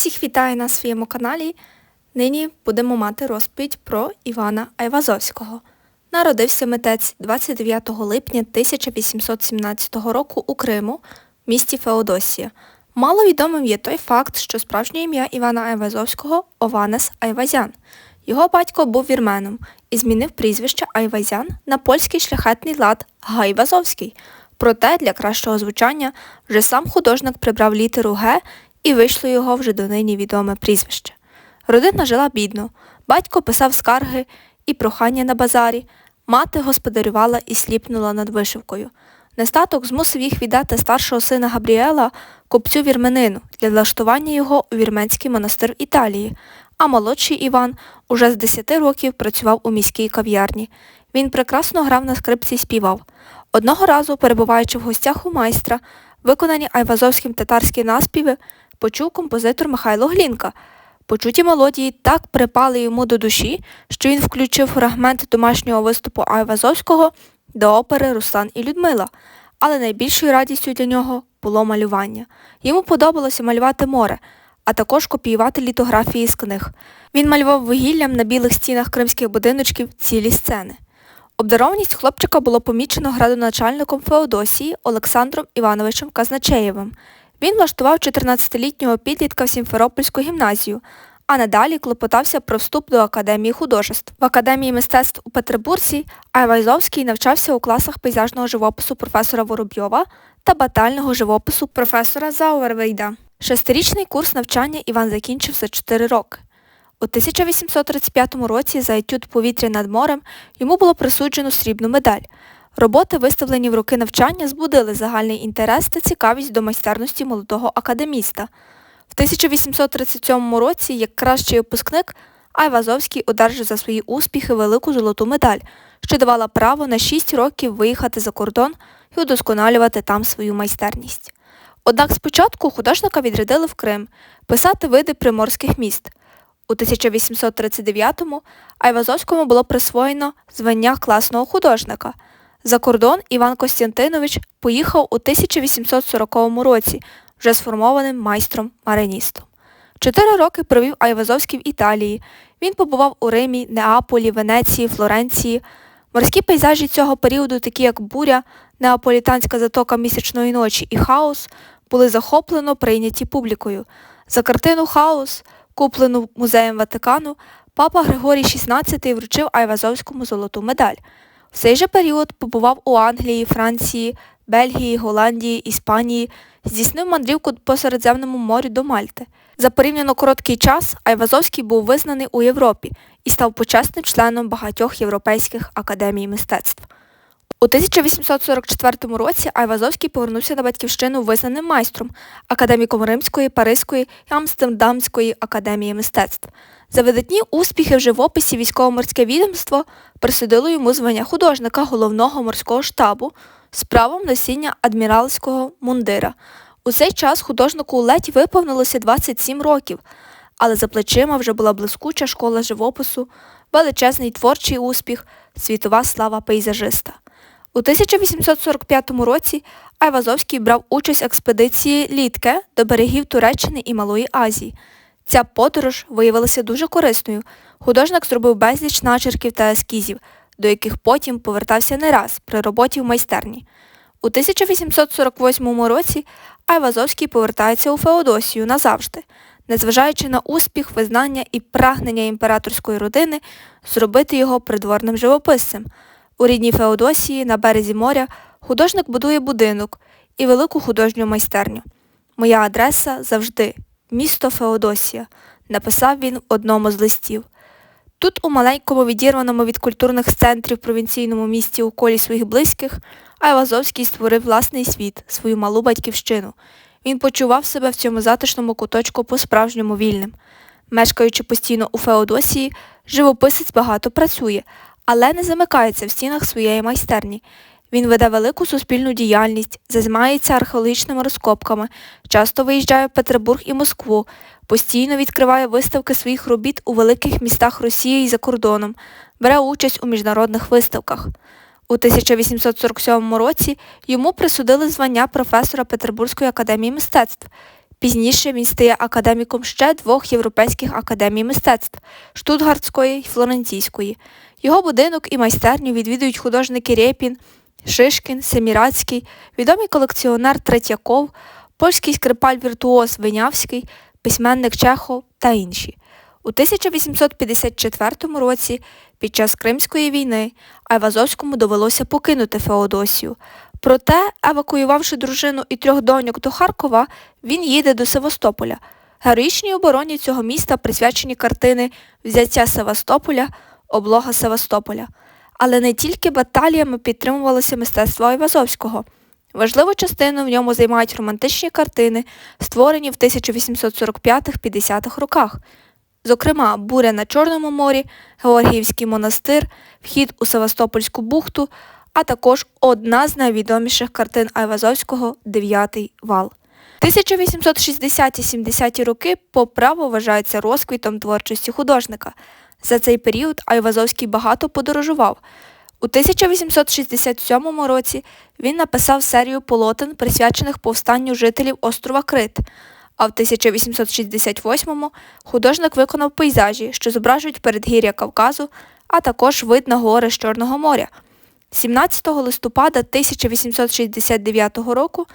Всіх вітаю на своєму каналі. Нині будемо мати розповідь про Івана Айвазовського. Народився митець 29 липня 1817 року у Криму, в місті Феодосія. Мало відомим є той факт, що справжнє ім'я Івана Айвазовського Ованес Айвазян. Його батько був вірменом і змінив прізвище Айвазян на польський шляхетний лад Гайвазовський. Проте для кращого звучання вже сам художник прибрав літеру Г і вийшло його вже донині відоме прізвище. Родина жила бідно, батько писав скарги і прохання на базарі, мати господарювала і сліпнула над вишивкою. Нестаток змусив їх віддати старшого сина Габріела купцю вірменину для влаштування його у вірменський монастир Італії, а молодший Іван уже з 10 років працював у міській кав'ярні. Він прекрасно грав на скрипці і співав. Одного разу, перебуваючи в гостях у майстра, виконані айвазовським татарські наспіви, почув композитор Михайло Глінка. Почуті мелодії так припали йому до душі, що він включив фрагмент домашнього виступу Айвазовського до опери Руслан і Людмила. Але найбільшою радістю для нього було малювання. Йому подобалося малювати море, а також копіювати літографії з книг. Він малював вугіллям на білих стінах кримських будиночків цілі сцени. Обдарованість хлопчика було помічено градоначальником Феодосії Олександром Івановичем Казначеєвим. Він влаштував 14-літнього підлітка в Сімферопольську гімназію, а надалі клопотався про вступ до Академії художеств. В Академії мистецтв у Петербурзі Айвайзовський навчався у класах пейзажного живопису професора Воробйова та батального живопису професора Зауервейда. Шестирічний курс навчання Іван закінчив за 4 роки. У 1835 році за етюд повітря над морем йому було присуджено срібну медаль. Роботи, виставлені в роки навчання, збудили загальний інтерес та цікавість до майстерності молодого академіста. В 1837 році, як кращий випускник, Айвазовський одержав за свої успіхи велику золоту медаль, що давала право на 6 років виїхати за кордон і удосконалювати там свою майстерність. Однак спочатку художника відрядили в Крим писати види приморських міст. У 1839-му Айвазовському було присвоєно звання класного художника. За кордон Іван Костянтинович поїхав у 1840 році вже сформованим майстром-мариністом. Чотири роки провів Айвазовський в Італії. Він побував у Римі, Неаполі, Венеції, Флоренції. Морські пейзажі цього періоду, такі як буря, неаполітанська затока місячної ночі і хаос, були захоплено прийняті публікою. За картину Хаос, куплену музеєм Ватикану, папа Григорій XVI вручив Айвазовському золоту медаль. В цей же період побував у Англії, Франції, Бельгії, Голландії, Іспанії, здійснив мандрівку по Середземному морю до Мальти. За порівняно короткий час Айвазовський був визнаний у Європі і став почесним членом багатьох європейських академій мистецтв. У 1844 році Айвазовський повернувся на батьківщину визнаним майстром, академіком Римської, Паризької і Амстердамської академії мистецтв. За видатні успіхи в живописі військово-морське відомство присудило йому звання художника головного морського штабу з правом носіння адміралського мундира. У цей час художнику ледь виповнилося 27 років, але за плечима вже була блискуча школа живопису, величезний творчий успіх, світова слава пейзажиста. У 1845 році Айвазовський брав участь в експедиції Літке до берегів Туреччини і Малої Азії. Ця подорож виявилася дуже корисною. Художник зробив безліч начерків та ескізів, до яких потім повертався не раз при роботі в майстерні. У 1848 році Айвазовський повертається у Феодосію назавжди, незважаючи на успіх, визнання і прагнення імператорської родини зробити його придворним живописцем. У рідній Феодосії на березі моря художник будує будинок і велику художню майстерню. Моя адреса завжди місто Феодосія, написав він в одному з листів. Тут, у маленькому відірваному від культурних центрів провінційному місті у колі своїх близьких, Айвазовський створив власний світ, свою малу батьківщину. Він почував себе в цьому затишному куточку по-справжньому вільним. Мешкаючи постійно у Феодосії, живописець багато працює, але не замикається в стінах своєї майстерні. Він веде велику суспільну діяльність, займається археологічними розкопками, часто виїжджає в Петербург і Москву, постійно відкриває виставки своїх робіт у великих містах Росії і за кордоном, бере участь у міжнародних виставках. У 1847 році йому присудили звання професора Петербурзької академії мистецтв. Пізніше він стає академіком ще двох європейських академій мистецтв Штутгартської й Флоренційської. Його будинок і майстерню відвідують художники Рєпін, Шишкін, Семірацький, відомий колекціонер Третьяков, польський скрипаль-віртуоз Винявський, письменник Чехов та інші. У 1854 році під час Кримської війни Айвазовському довелося покинути Феодосію. Проте, евакуювавши дружину і трьох доньок до Харкова, він їде до Севастополя. Героїчній обороні цього міста присвячені картини Взяття Севастополя, облога Севастополя. Але не тільки баталіями підтримувалося мистецтво Айвазовського. Важливу частину в ньому займають романтичні картини, створені в 1845-50-х роках. Зокрема, буря на Чорному морі, Георгіївський монастир, вхід у Севастопольську бухту, а також одна з найвідоміших картин Айвазовського Дев'ятий вал. 1860-70-ті роки по праву вважаються розквітом творчості художника. За цей період Айвазовський багато подорожував. У 1867 році він написав серію полотен, присвячених повстанню жителів острова Крит, а в 1868-му художник виконав пейзажі, що зображують передгір'я Кавказу, а також вид на гори з Чорного моря. 17 листопада 1869 року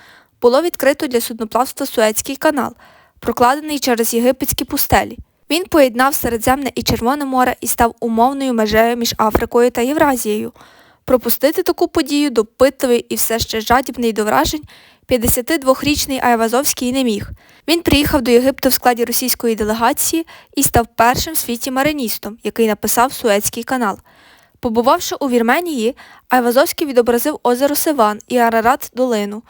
було відкрито для судноплавства Суецький канал, прокладений через єгипетські пустелі. Він поєднав Середземне і Червоне море і став умовною межею між Африкою та Євразією. Пропустити таку подію допитливий і все ще жадібний до вражень 52-річний Айвазовський не міг. Він приїхав до Єгипту в складі російської делегації і став першим в світі мариністом, який написав Суецький канал. Побувавши у Вірменії, Айвазовський відобразив озеро Сиван і Арарат долину.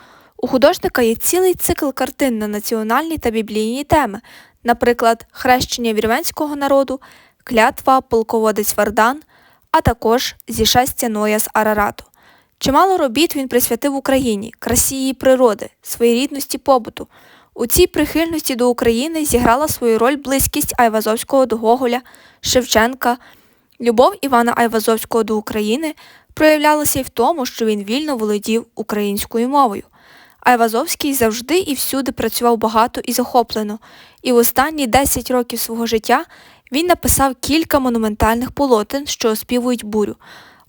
У художника є цілий цикл картин на національні та біблійні теми, наприклад, хрещення вірменського народу, клятва, полководець Вардан, а також зішестя Ноя з Арарату. Чимало робіт він присвятив Україні, красі її природи, своєрідності побуту. У цій прихильності до України зіграла свою роль близькість Айвазовського до Гоголя, Шевченка. Любов Івана Айвазовського до України проявлялася й в тому, що він вільно володів українською мовою. Айвазовський завжди і всюди працював багато і захоплено, і в останні 10 років свого життя він написав кілька монументальних полотен, що оспівують бурю,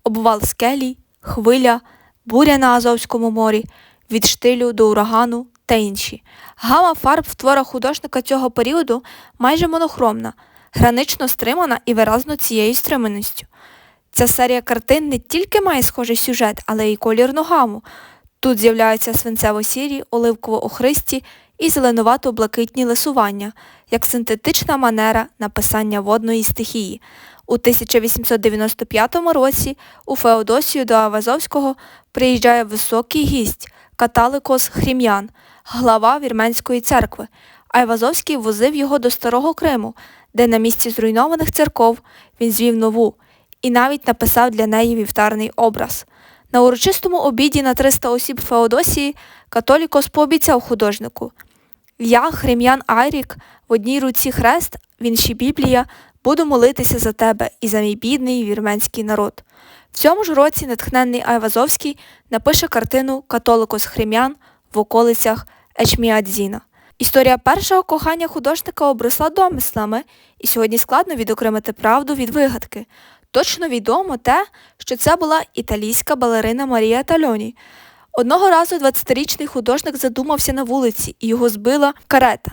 обвал скелій, хвиля, буря на Азовському морі, від штилю до урагану та інші. Гама фарб в творах художника цього періоду майже монохромна, гранично стримана і виразно цією стриманістю. Ця серія картин не тільки має схожий сюжет, але й колірну гаму. Тут з'являються свинцево-сірі, оливково-охристі і зеленувато-блакитні лисування, як синтетична манера написання водної стихії. У 1895 році у Феодосію до Авазовського приїжджає високий гість каталикос Хрім'ян, глава Вірменської церкви. Айвазовський возив його до Старого Криму, де на місці зруйнованих церков він звів нову і навіть написав для неї вівтарний образ. На урочистому обіді на 300 осіб Феодосії католікос пообіцяв художнику Я, Хрем'ян Айрік, в одній руці хрест, в іншій Біблія, буду молитися за тебе і за мій бідний вірменський народ. В цьому ж році натхненний Айвазовський напише картину Католикос Хрем'ян в околицях Ечміадзіна. Історія першого кохання художника обросла домислами, і сьогодні складно відокремити правду від вигадки. Точно відомо те, що це була італійська балерина Марія Тальоні. Одного разу 20-річний художник задумався на вулиці і його збила карета.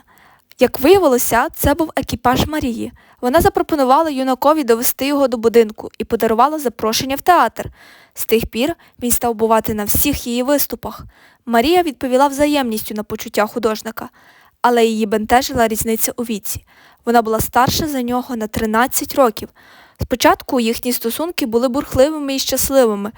Як виявилося, це був екіпаж Марії. Вона запропонувала юнакові довести його до будинку і подарувала запрошення в театр. З тих пір він став бувати на всіх її виступах. Марія відповіла взаємністю на почуття художника, але її бентежила різниця у віці. Вона була старша за нього на 13 років. Спочатку їхні стосунки були бурхливими і щасливими,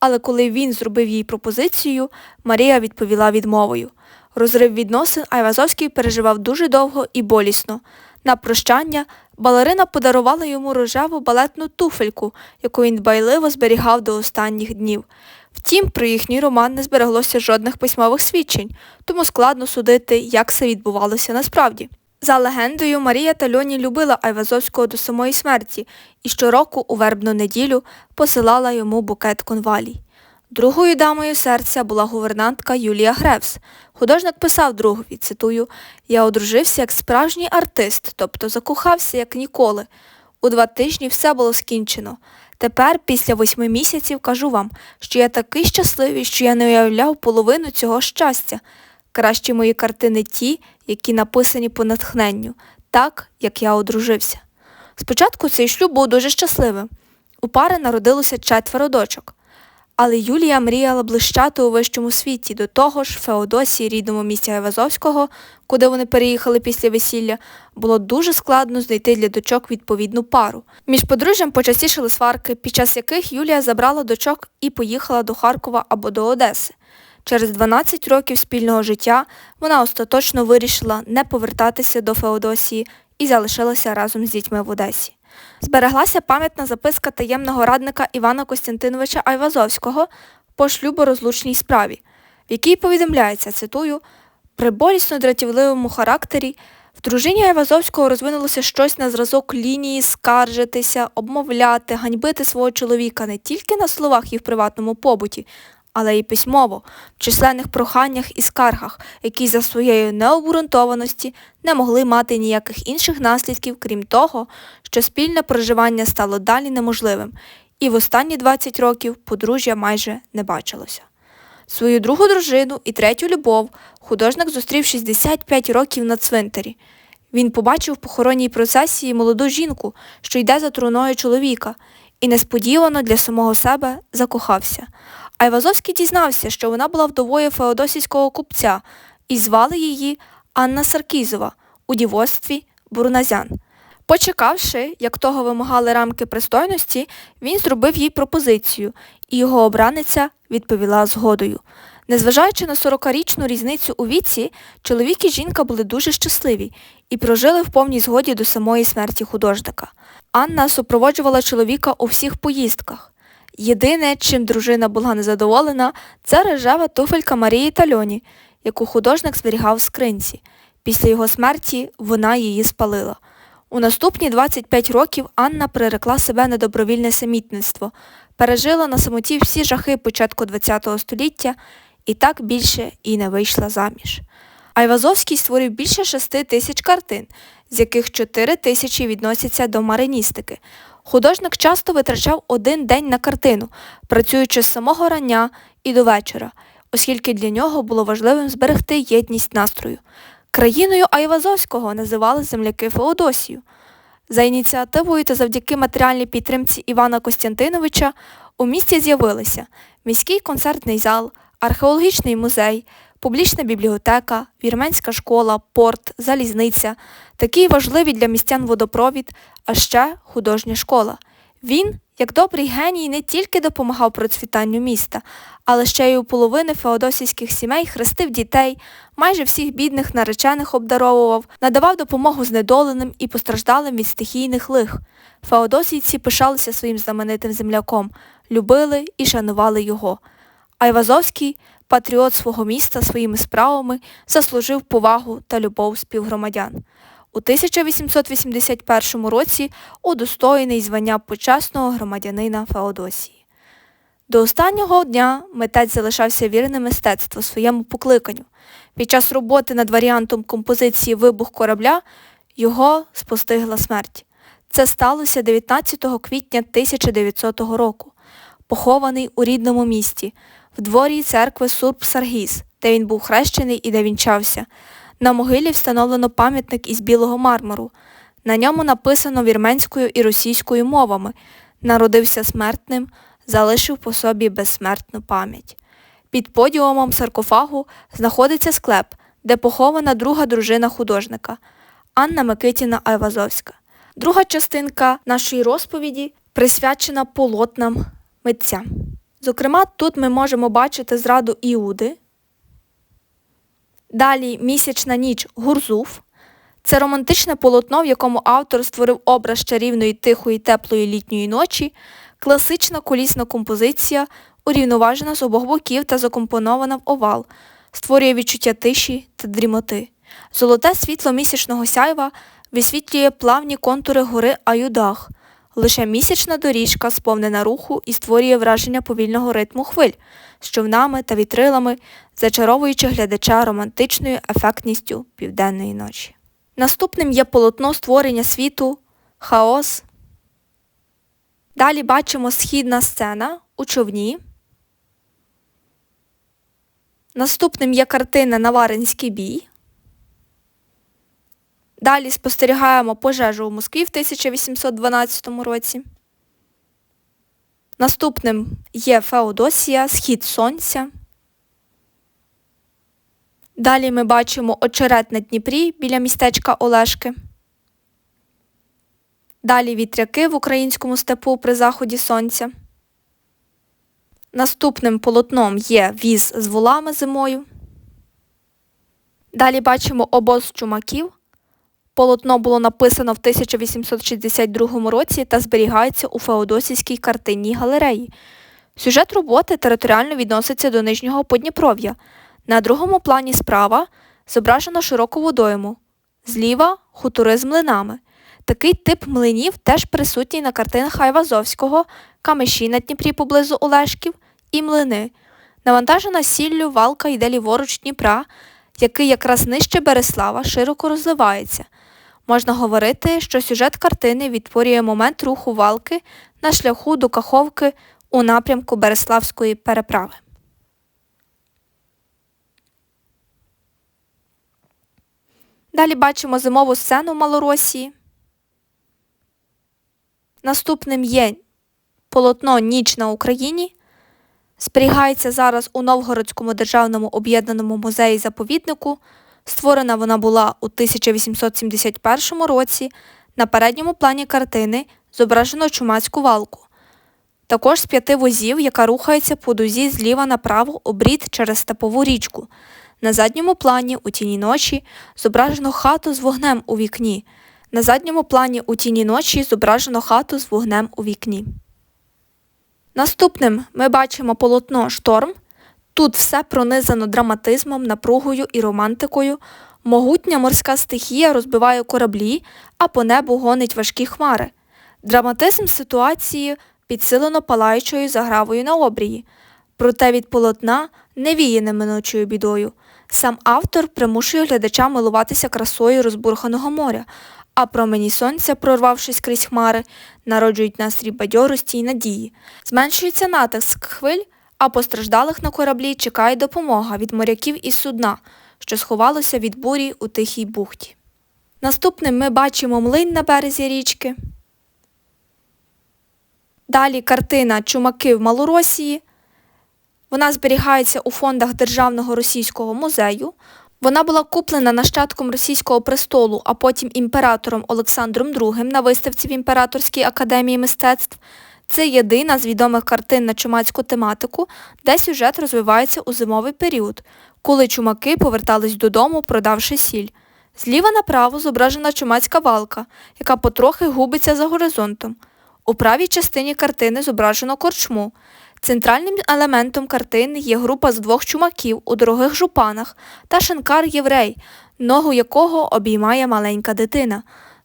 але коли він зробив їй пропозицію, Марія відповіла відмовою. Розрив відносин Айвазовський переживав дуже довго і болісно. На прощання балерина подарувала йому рожеву балетну туфельку, яку він дбайливо зберігав до останніх днів. Втім, про їхній роман не збереглося жодних письмових свідчень, тому складно судити, як це відбувалося насправді. За легендою, Марія Тальоні любила Айвазовського до самої смерті і щороку у вербну неділю посилала йому букет конвалій. Другою дамою серця була гувернантка Юлія Гревс. Художник писав другові, цитую, «Я одружився як справжній артист, тобто закохався як ніколи. У два тижні все було скінчено. Тепер, після восьми місяців, кажу вам, що я такий щасливий, що я не уявляв половину цього щастя. Кращі мої картини ті, які написані по натхненню, так, як я одружився. Спочатку цей шлюб був дуже щасливим. У пари народилося четверо дочок. Але Юлія мріяла блищати у вищому світі, до того ж, Феодосії, рідному місті Айвазовського, куди вони переїхали після весілля, було дуже складно знайти для дочок відповідну пару. Між подружжям почастішали сварки, під час яких Юлія забрала дочок і поїхала до Харкова або до Одеси. Через 12 років спільного життя вона остаточно вирішила не повертатися до Феодосії і залишилася разом з дітьми в Одесі. Збереглася пам'ятна записка таємного радника Івана Костянтиновича Айвазовського по шлюборозлучній справі, в якій повідомляється, цитую, при болісно дратівливому характері в дружині Айвазовського розвинулося щось на зразок лінії скаржитися, обмовляти, ганьбити свого чоловіка не тільки на словах і в приватному побуті, але й письмово, в численних проханнях і скаргах, які за своєю необґрунтованості не могли мати ніяких інших наслідків, крім того, що спільне проживання стало далі неможливим, і в останні 20 років подружжя майже не бачилося. Свою другу дружину і третю любов художник зустрів 65 років на цвинтарі. Він побачив в похоронній процесії молоду жінку, що йде за труною чоловіка, і несподівано для самого себе закохався. Айвазовський дізнався, що вона була вдовою феодосійського купця, і звали її Анна Саркізова у дівоцтві Бурназян. Почекавши, як того вимагали рамки пристойності, він зробив їй пропозицію, і його обраниця відповіла згодою. Незважаючи на 40-річну різницю у віці, чоловік і жінка були дуже щасливі і прожили в повній згоді до самої смерті художника. Анна супроводжувала чоловіка у всіх поїздках. Єдине, чим дружина була незадоволена, це рожева туфелька Марії Тальоні, яку художник зберігав в скринці. Після його смерті вона її спалила. У наступні 25 років Анна прирекла себе на добровільне самітництво, пережила на самоті всі жахи початку ХХ століття і так більше і не вийшла заміж. Айвазовський створив більше 6 тисяч картин, з яких 4 тисячі відносяться до мариністики. Художник часто витрачав один день на картину, працюючи з самого рання і до вечора, оскільки для нього було важливим зберегти єдність настрою. Країною Айвазовського називали земляки Феодосію. За ініціативою та завдяки матеріальній підтримці Івана Костянтиновича у місті з'явилися міський концертний зал, археологічний музей, публічна бібліотека, вірменська школа, порт, залізниця, такий важливий для містян водопровід, а ще художня школа. Він, як добрий геній, не тільки допомагав процвітанню міста, але ще й у половини феодосійських сімей хрестив дітей, майже всіх бідних наречених обдаровував, надавав допомогу знедоленим і постраждалим від стихійних лих. Феодосійці пишалися своїм знаменитим земляком, любили і шанували його. Айвазовський, патріот свого міста своїми справами, заслужив повагу та любов співгромадян. У 1881 році удостоєний звання почесного громадянина Феодосії. До останнього дня митець залишався вірним мистецтву своєму покликанню. Під час роботи над варіантом композиції Вибух корабля його спостигла смерть. Це сталося 19 квітня 1900 року, похований у рідному місті, в дворі церкви Сурб Саргіс, де він був хрещений і де вінчався. На могилі встановлено пам'ятник із білого мармуру. На ньому написано вірменською і російською мовами Народився смертним, залишив по собі безсмертну пам'ять. Під подіумом саркофагу знаходиться склеп, де похована друга дружина художника Анна Микитіна Айвазовська. Друга частинка нашої розповіді присвячена полотнам митця. Зокрема, тут ми можемо бачити зраду Іуди. Далі місячна ніч Гурзуф. Це романтичне полотно, в якому автор створив образ чарівної тихої теплої літньої ночі, класична колісна композиція, урівноважена з обох боків та закомпонована в овал, створює відчуття тиші та дрімоти. Золоте світло місячного сяйва висвітлює плавні контури гори Аюдах, Лише місячна доріжка сповнена руху і створює враження повільного ритму хвиль з човнами та вітрилами, зачаровуючи глядача романтичною ефектністю південної ночі. Наступним є полотно створення світу, хаос. Далі бачимо східна сцена у човні. Наступним є картина Наваринський бій. Далі спостерігаємо пожежу у Москві в 1812 році. Наступним є Феодосія, Схід Сонця. Далі ми бачимо очерет на Дніпрі біля містечка Олешки. Далі вітряки в українському степу при заході сонця. Наступним полотном є віз з волами зимою. Далі бачимо обоз чумаків. Полотно було написано в 1862 році та зберігається у Феодосійській картинній галереї. Сюжет роботи територіально відноситься до Нижнього Подніпров'я. На другому плані справа зображено широку водойму. Зліва хутори з млинами. Такий тип млинів теж присутній на картинах Айвазовського, камеші на Дніпрі поблизу Олешків і млини. Навантажена сіллю валка йде ліворуч Дніпра, який якраз нижче Береслава широко розвивається. Можна говорити, що сюжет картини відтворює момент руху валки на шляху до Каховки у напрямку Береславської переправи. Далі бачимо зимову сцену Малоросії. Наступним є полотно Ніч на Україні. Зберігається зараз у Новгородському державному об'єднаному музеї заповіднику. Створена вона була у 1871 році. На передньому плані картини зображено чумацьку валку. Також з п'яти возів, яка рухається по дузі зліва направо обрід через степову річку. На задньому плані у тіні ночі зображено хату з вогнем у вікні. На задньому плані у тіні ночі зображено хату з вогнем у вікні. Наступним ми бачимо полотно Шторм. Тут все пронизано драматизмом, напругою і романтикою. Могутня морська стихія розбиває кораблі, а по небу гонить важкі хмари. Драматизм ситуації підсилено палаючою загравою на обрії. Проте від полотна не віє неминучою бідою. Сам автор примушує глядача милуватися красою розбурханого моря, а промені сонця, прорвавшись крізь хмари, народжують настрій бадьорості й надії. Зменшується натиск хвиль, а постраждалих на кораблі чекає допомога від моряків із судна, що сховалося від бурі у тихій бухті. Наступним ми бачимо млин на березі річки. Далі картина Чумаки в Малоросії. Вона зберігається у фондах Державного російського музею. Вона була куплена нащадком російського престолу, а потім імператором Олександром II на виставці в Імператорській академії мистецтв. Це єдина з відомих картин на чумацьку тематику, де сюжет розвивається у зимовий період, коли чумаки повертались додому, продавши сіль. Зліва направо зображена чумацька валка, яка потрохи губиться за горизонтом. У правій частині картини зображено корчму. Центральним елементом картини є група з двох чумаків у дорогих жупанах та шинкар єврей, ногу якого обіймає маленька дитина.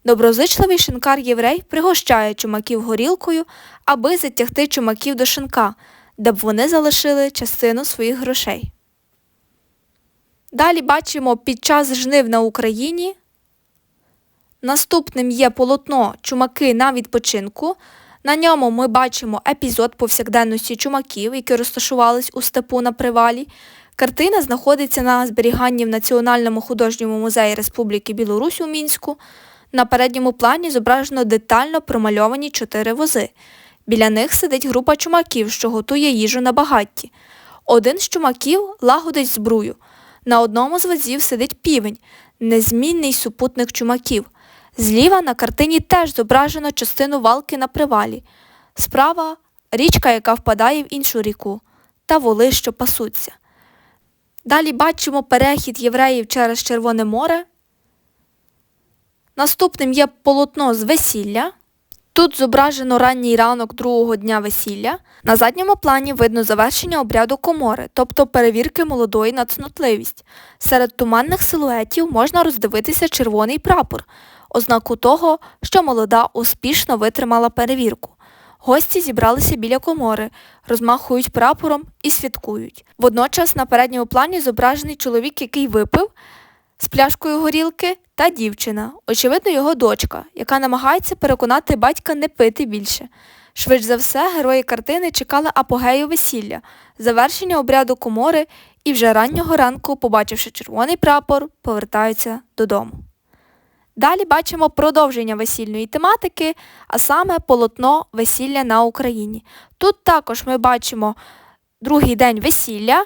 Доброзичливий шинкар єврей пригощає чумаків горілкою, аби затягти чумаків до шинка, де б вони залишили частину своїх грошей. Далі бачимо під час жнив на Україні. Наступним є полотно Чумаки на відпочинку. На ньому ми бачимо епізод повсякденності чумаків, які розташувались у степу на привалі. Картина знаходиться на зберіганні в Національному художньому музеї Республіки Білорусь у Мінську. На передньому плані зображено детально промальовані чотири вози. Біля них сидить група чумаків, що готує їжу на багатті. Один з чумаків лагодить збрую. На одному з возів сидить півень, незмінний супутник чумаків. Зліва на картині теж зображено частину валки на привалі. Справа річка, яка впадає в іншу ріку, та воли, що пасуться. Далі бачимо перехід євреїв через Червоне море. Наступним є полотно з весілля. Тут зображено ранній ранок другого дня весілля. На задньому плані видно завершення обряду комори, тобто перевірки молодої на цнотливість. Серед туманних силуетів можна роздивитися червоний прапор, ознаку того, що молода успішно витримала перевірку. Гості зібралися біля комори, розмахують прапором і святкують. Водночас на передньому плані зображений чоловік, який випив з пляшкою горілки, та дівчина, очевидно, його дочка, яка намагається переконати батька не пити більше. Швидше за все, герої картини чекали апогею весілля, завершення обряду комори і вже раннього ранку, побачивши червоний прапор, повертаються додому. Далі бачимо продовження весільної тематики, а саме полотно весілля на Україні. Тут також ми бачимо другий день весілля,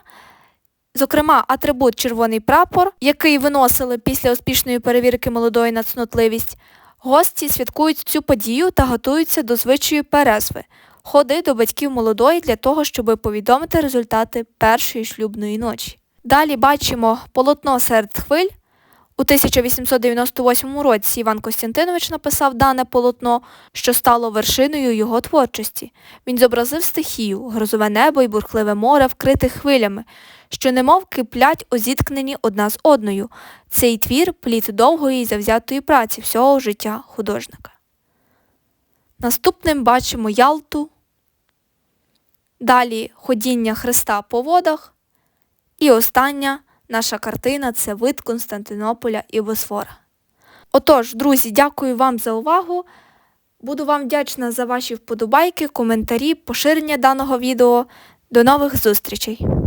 зокрема, атрибут червоний прапор, який виносили після успішної перевірки молодої на цнотливість. Гості святкують цю подію та готуються до звичаю перезви, ходи до батьків молодої для того, щоб повідомити результати першої шлюбної ночі. Далі бачимо полотно серед хвиль. У 1898 році Іван Костянтинович написав дане полотно, що стало вершиною його творчості. Він зобразив стихію, грозове небо і бурхливе море, вкрите хвилями, що немов киплять у зіткненні одна з одною. Цей твір плід довгої і завзятої праці всього життя художника. Наступним бачимо Ялту, далі ходіння Христа по водах. І остання наша картина це вид Константинополя і Босфора. Отож, друзі, дякую вам за увагу. Буду вам вдячна за ваші вподобайки, коментарі, поширення даного відео. До нових зустрічей!